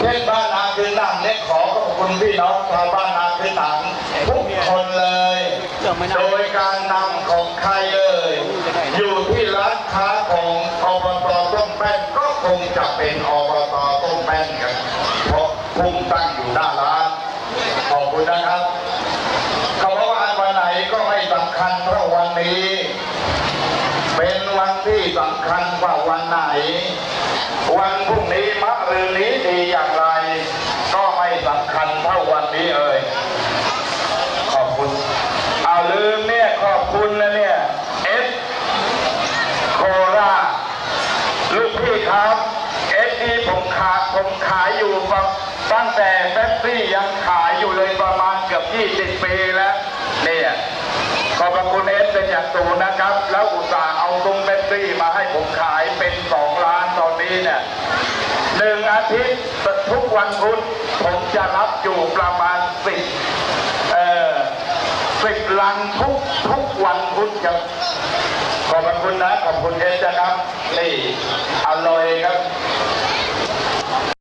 เช่นบ้านนาคือหนังเนี่ยขอขอบคุณพี่น้องชาวบ้านนาคือหนังทุกคนเลย โดยการนำของใครเอ่ยอยู่ที่ร้านค้าของอบตต้มแป้นก็คงจะเป็นอบตต้มแป้นครับเพราะพุ่งตั้งอยู่หน้าร้านขอบคุณนะครับเขาบอกว่าวันไหนก็ไม่สำคัญเท่าะวันนี้ เป็นวันที่สำคัญกว่าวันไหน วันพรุ่งนี้มะรืนนี้ดีอย่างไร ก็ไม่สำคัญเท่าวันนี้เอ่ยขอบคุณเอาลืมเนี่ยขอบคุณนะเนี่ยเอสโคราลูกพี่ครับเอสนี่ผมขายผมขายอยู่ตั้งแต่แป๊บซี่ยังขายอยู่เลยประมาณเกือบ20ปีแล้วเนี่ยขอบพระคุณเอสเป็นอย่างสูงนะครับแล้ว มาให้ผมขายเป็นสองล้านตอนนี้เนี่ยหนึ่งอาทิตย์ทุกวันพุธผมจะรับอยู่ประมาณสิบเอ่อสิบลังทุกทุกวันพุธครับขอบคุณนะขอบคุณ